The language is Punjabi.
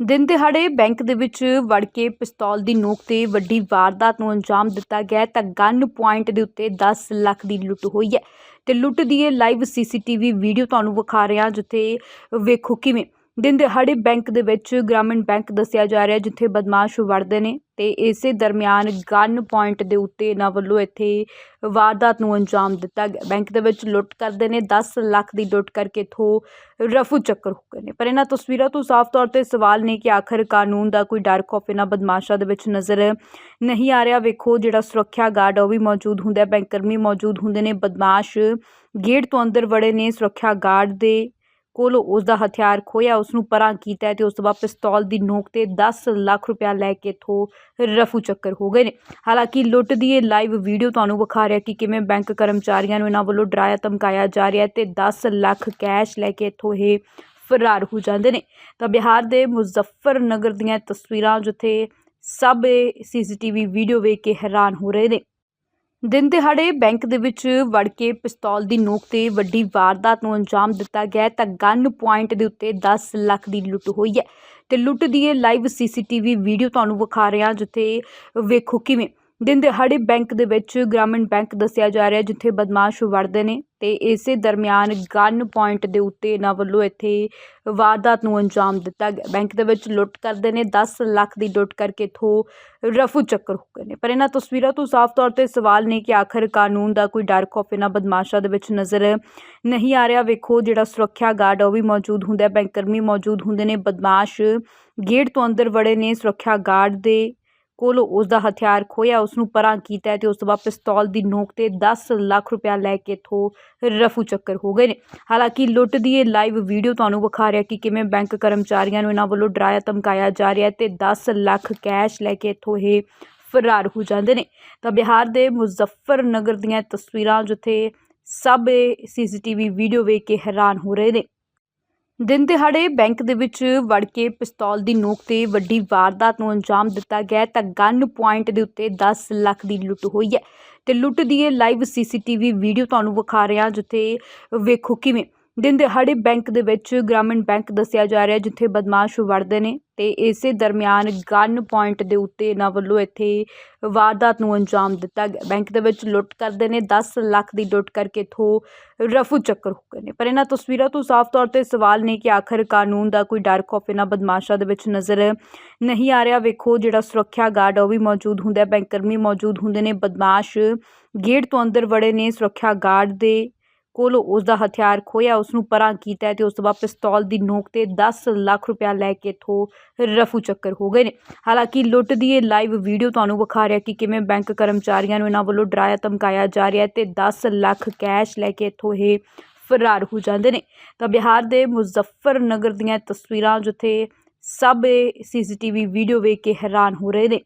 ਦਿਨ ਦਿਹਾੜੇ ਬੈਂਕ ਦੇ ਵਿੱਚ ਵੜ ਕੇ ਪਿਸਤੌਲ ਦੀ ਨੋਕ ਤੇ ਵੱਡੀ ਵਾਰਦਾਤ ਨੂੰ ਅੰਜਾਮ ਦਿੱਤਾ ਗਿਆ ਤਾਂ ਗਨ ਪੁਆਇੰਟ ਦੇ ਉੱਤੇ 10 ਲੱਖ ਦੀ ਲੁੱਟ ਹੋਈ ਹੈ। ਤੇ ਲੁੱਟ ਦੀ ਇਹ ਲਾਈਵ ਸੀਸੀਟੀਵੀ ਵੀਡੀਓ ਤੁਹਾਨੂੰ ਵਿਖਾ ਰਿਹਾ, ਜਿੱਥੇ ਵੇਖੋ ਕਿਵੇਂ ਦਿਨ ਦਿਹਾੜੇ ਬੈਂਕ ਦੇ ਵਿੱਚ ਗ੍ਰਾਮੀਣ ਬੈਂਕ ਦੱਸਿਆ ਜਾ ਰਿਹਾ ਜਿੱਥੇ ਬਦਮਾਸ਼ ਵੜਦੇ ਨੇ ਤੇ ਇਸੇ ਦਰਮਿਆਨ ਗਨ ਪੁਆਇੰਟ ਦੇ ਉੱਤੇ ਇਹਨਾਂ ਵੱਲੋਂ ਇੱਥੇ ਵਾਰਦਾਤ ਨੂੰ ਅੰਜਾਮ ਦਿੱਤਾ ਗਿਆ। ਬੈਂਕ ਦੇ ਵਿੱਚ ਲੁੱਟ ਕਰਦੇ ਨੇ 10 ਲੱਖ ਦੀ ਲੁੱਟ ਕਰਕੇ ਇਥੋਂ ਰਫੂ ਚੱਕਰ ਹੋ ਗਏ ਨੇ। ਪਰ ਇਹਨਾਂ ਤਸਵੀਰਾਂ ਤੋਂ ਸਾਫ਼ ਤੌਰ ਤੇ ਸਵਾਲ ਨੇ ਕਿ ਆਖਰ ਕਾਨੂੰਨ ਦਾ ਕੋਈ ਡਰ ਖੌਫ ਇਹਨਾਂ ਬਦਮਾਸ਼ਾਂ ਦੇ ਵਿੱਚ ਨਜ਼ਰ ਨਹੀਂ ਆ ਰਿਹਾ। ਵੇਖੋ ਜਿਹੜਾ ਸੁਰੱਖਿਆ ਗਾਰਡ ਉਹ ਵੀ ਮੌਜੂਦ ਹੁੰਦਾ ਹੈ ਬੈਂਕ ਕਰਮੀ ਮੌਜੂਦ ਹੁੰਦੇ ਨੇ। ਬਦਮਾਸ਼ ਗੇਟ ਤੋਂ ਅੰਦਰ ਵੜੇ ਨੇ। ਸੁਰੱਖਿਆ ਗਾਰਡ ਦੇ ਕੋਲੋਂ ਉਸ ਦਾ ਹਥਿਆਰ ਖੋਇਆ ਉਸ ਨੂੰ ਪਰਾਂ ਕੀਤਾ ਹੈ ਤੇ ਉਸ ਤੋਂ ਬਾਅਦ ਪਿਸਤੌਲ ਦੀ ਨੋਕ ਤੇ 10 ਲੱਖ ਰੁਪਇਆ ਲੈ ਕੇ ਇਥੋਂ ਰਫੂ ਚੱਕਰ ਹੋ ਗਏ ਨੇ। ਹਾਲਾਂਕਿ ਲੁੱਟ ਦੀ ਇਹ ਲਾਈਵ ਵੀਡੀਓ ਤੁਹਾਨੂੰ ਵਿਖਾ ਰਿਹਾ ਕਿ ਕਿਵੇਂ ਬੈਂਕ ਕਰਮਚਾਰੀਆਂ ਨੂੰ ਇਹਨਾਂ ਵੱਲੋਂ ਡਰਾਇਆ, ਧਮਕਾਇਆ ਜਾ ਰਿਹਾ ਹੈ ਤੇ 10 ਲੱਖ ਕੈਸ਼ ਲੈ ਕੇ ਇੱਥੋਂ ਇਹ ਫਰਾਰ ਹੋ ਜਾਂਦੇ ਨੇ। ਤਾਂ ਬਿਹਾਰ ਦੇ ਮੁਜ਼ੱਫਰਨਗਰ ਦੀਆਂ ਤਸਵੀਰਾਂ ਜਿੱਥੇ ਸਭ ਸੀਸੀਟੀਵੀ ਵੀਡੀਓ ਵੇਖ ਕੇ ਹੈਰਾਨ ਹੋ ਰਹੇ ਨੇ। ਦਿਨ ਦਿਹਾੜੇ ਬੈਂਕ ਦੇ ਵਿੱਚ ਵੜ ਕੇ ਪਿਸਤੌਲ ਦੀ ਨੋਕ ਤੇ ਵੱਡੀ ਵਾਰਦਾਤ ਨੂੰ ਅੰਜਾਮ ਦਿੱਤਾ ਗਿਆ ਹੈ, ਤਾਂ ਗਨ ਪੁਆਇੰਟ ਦੇ ਉੱਤੇ 10 ਲੱਖ ਦੀ ਲੁੱਟ ਹੋਈ ਹੈ। ਤੇ ਲੁੱਟ ਦੀ ਇਹ ਲਾਈਵ ਸੀਸੀਟੀਵੀ ਵੀਡੀਓ ਤੁਹਾਨੂੰ ਵਿਖਾ ਰਿਹਾ, ਜਿੱਥੇ ਵੇਖੋ ਕਿਵੇਂ ਦਿਨ ਦਿਹਾੜੇ ਬੈਂਕ ਦੇ ਵਿੱਚ ਗ੍ਰਾਮੀਣ ਬੈਂਕ ਦੱਸਿਆ ਜਾ ਰਿਹਾ ਜਿੱਥੇ ਬਦਮਾਸ਼ ਵੜਦੇ ਨੇ ਤੇ ਇਸੇ ਦਰਮਿਆਨ ਗਨ ਪੁਆਇੰਟ ਦੇ ਉੱਤੇ ਇਹਨਾਂ ਵੱਲੋਂ ਇੱਥੇ ਵਾਰਦਾਤ ਨੂੰ ਅੰਜਾਮ ਦਿੱਤਾ ਗਿਆ। ਬੈਂਕ ਦੇ ਵਿੱਚ ਲੁੱਟ ਕਰਦੇ ਨੇ 10 ਲੱਖ ਦੀ ਲੁੱਟ ਕਰਕੇ ਇਥੋਂ ਰਫੂ ਚੱਕਰ ਹੋ ਗਏ ਨੇ। ਪਰ ਇਹਨਾਂ ਤਸਵੀਰਾਂ ਤੋਂ ਸਾਫ਼ ਤੌਰ ਤੇ ਸਵਾਲ ਨੇ ਕਿ ਆਖਰ ਕਾਨੂੰਨ ਦਾ ਕੋਈ ਡਰ ਖੌਫ ਇਹਨਾਂ ਬਦਮਾਸ਼ਾਂ ਦੇ ਵਿੱਚ ਨਜ਼ਰ ਨਹੀਂ ਆ ਰਿਹਾ। ਵੇਖੋ, ਜਿਹੜਾ ਸੁਰੱਖਿਆ ਗਾਰਡ ਉਹ ਵੀ ਮੌਜੂਦ ਹੁੰਦਾ ਹੈ। ਬੈਂਕ ਕਰਮੀ ਮੌਜੂਦ ਹੁੰਦੇ ਨੇ। ਬਦਮਾਸ਼ ਗੇਟ ਤੋਂ ਅੰਦਰ ਵੜੇ ਨੇ। ਸੁਰੱਖਿਆ ਗਾਰਡ ਦੇ ਕੋਲੋਂ ਉਸ ਦਾ ਹਥਿਆਰ ਖੋਇਆ ਉਸ ਨੂੰ ਪਰਾਂ ਕੀਤਾ ਹੈ ਤੇ ਉਸ ਤੋਂ ਬਾਅਦ ਪਿਸਤੌਲ ਦੀ ਨੋਕ ਤੇ 10 ਲੱਖ ਰੁਪਇਆ ਲੈ ਕੇ ਇਥੋਂ ਰਫੂ ਚੱਕਰ ਹੋ ਗਏ ਨੇ। ਹਾਲਾਂਕਿ ਲੁੱਟ ਦੀ ਇਹ ਲਾਈਵ ਵੀਡੀਓ ਤੁਹਾਨੂੰ ਵਿਖਾ ਰਿਹਾ ਕਿ ਕਿਵੇਂ ਬੈਂਕ ਕਰਮਚਾਰੀਆਂ ਨੂੰ ਇਹਨਾਂ ਵੱਲੋਂ ਡਰਾਇਆ, ਧਮਕਾਇਆ ਜਾ ਰਿਹਾ ਹੈ ਤੇ 10 ਲੱਖ ਕੈਸ਼ ਲੈ ਕੇ ਇਥੋਂ ਇਹ ਫਰਾਰ ਹੋ ਜਾਂਦੇ ਨੇ। ਤਾਂ ਬਿਹਾਰ ਦੇ ਮੁਜ਼ੱਫਰਨਗਰ ਦੀਆਂ ਤਸਵੀਰਾਂ ਜਿੱਥੇ ਸਭ ਸੀਸੀਟੀਵੀ ਵੀਡੀਓ ਵੇਖ ਕੇ ਹੈਰਾਨ ਹੋ ਰਹੇ ਨੇ। ਦਿਨ ਦਿਹਾੜੇ ਬੈਂਕ ਦੇ ਵਿੱਚ ਵੜ ਕੇ ਪਿਸਤੌਲ ਦੀ ਨੋਕ ਤੇ ਵੱਡੀ ਵਾਰਦਾਤ ਨੂੰ ਅੰਜਾਮ ਦਿੱਤਾ ਗਿਆ ਤਾਂ ਗਨ ਪੁਆਇੰਟ ਦੇ ਉੱਤੇ 10 ਲੱਖ ਦੀ ਲੁੱਟ ਹੋਈ ਹੈ। ਤੇ ਲੁੱਟ ਦੀ ਇਹ ਲਾਈਵ ਸੀਸੀਟੀਵੀ ਵੀਡੀਓ ਤੁਹਾਨੂੰ ਵਿਖਾ ਰਿਹਾ, ਜਿੱਥੇ ਵੇਖੋ ਕਿਵੇਂ ਦਿਨ ਦਿਹਾੜੇ ਬੈਂਕ ਦੇ ਵਿੱਚ ਗ੍ਰਾਮੀਣ ਬੈਂਕ ਦੱਸਿਆ ਜਾ ਰਿਹਾ, ਜਿੱਥੇ ਬਦਮਾਸ਼ ਵੜਦੇ ਨੇ। ਅਤੇ ਇਸੇ ਦਰਮਿਆਨ ਗਨ ਪੁਆਇੰਟ ਦੇ ਉੱਤੇ ਇਹਨਾਂ ਵੱਲੋਂ ਇੱਥੇ ਵਾਰਦਾਤ ਨੂੰ ਅੰਜਾਮ ਦਿੱਤਾ ਗਿਆ। ਬੈਂਕ ਦੇ ਵਿੱਚ ਲੁੱਟ ਕਰਦੇ ਨੇ 10 ਲੱਖ ਦੀ ਲੁੱਟ ਕਰਕੇ ਇਥੋਂ ਰਫੂ ਚੱਕਰ ਹੋ ਗਏ ਨੇ। ਪਰ ਇਹਨਾਂ ਤਸਵੀਰਾਂ ਤੋਂ ਸਾਫ਼ ਤੌਰ ਤੇ ਸਵਾਲ ਨੇ ਕਿ ਆਖਰ ਕਾਨੂੰਨ ਦਾ ਕੋਈ ਡਰ, ਖੌਫ ਇਹਨਾਂ ਬਦਮਾਸ਼ਾਂ ਦੇ ਵਿੱਚ ਨਜ਼ਰ ਨਹੀਂ ਆ ਰਿਹਾ। ਵੇਖੋ ਜਿਹੜਾ ਸੁਰੱਖਿਆ ਗਾਰਡ ਉਹ ਵੀ ਮੌਜੂਦ ਹੁੰਦਾ ਹੈ ਬੈਂਕ ਕਰਮੀ ਮੌਜੂਦ ਹੁੰਦੇ ਨੇ। ਬਦਮਾਸ਼ ਗੇਟ ਤੋਂ ਅੰਦਰ ਵੜੇ ਨੇ। ਸੁਰੱਖਿਆ ਗਾਰਡ ਦੇ ਕੋਲੋਂ ਉਸ ਦਾ ਹਥਿਆਰ ਖੋਇਆ ਉਸ ਨੂੰ ਪਰਾਂ ਕੀਤਾ ਹੈ ਤੇ ਉਸ ਤੋਂ ਬਾਅਦ ਪਿਸਤੌਲ ਦੀ ਨੋਕ ਤੇ 10 ਲੱਖ ਰੁਪਇਆ ਲੈ ਕੇ ਇਥੋਂ ਰਫੂ ਚੱਕਰ ਹੋ ਗਏ ਨੇ। ਹਾਲਾਂਕਿ ਲੁੱਟ ਦੀ ਇਹ ਲਾਈਵ ਵੀਡੀਓ ਤੁਹਾਨੂੰ ਵਿਖਾ ਰਿਹਾ ਕਿ ਕਿਵੇਂ ਬੈਂਕ ਕਰਮਚਾਰੀਆਂ ਨੂੰ ਇਹਨਾਂ ਵੱਲੋਂ ਡਰਾਇਆ, ਧਮਕਾਇਆ ਜਾ ਰਿਹਾ ਹੈ ਤੇ 10 ਲੱਖ ਕੈਸ਼ ਲੈ ਕੇ ਇੱਥੋਂ ਇਹ ਫਰਾਰ ਹੋ ਜਾਂਦੇ ਨੇ। ਤਾਂ ਬਿਹਾਰ ਦੇ ਮੁਜ਼ੱਫਰਨਗਰ ਦੀਆਂ ਤਸਵੀਰਾਂ ਜਿੱਥੇ ਸਭ ਸੀਸੀਟੀਵੀ ਵੀਡੀਓ ਵੇਖ ਕੇ ਹੈਰਾਨ ਹੋ ਰਹੇ ਨੇ।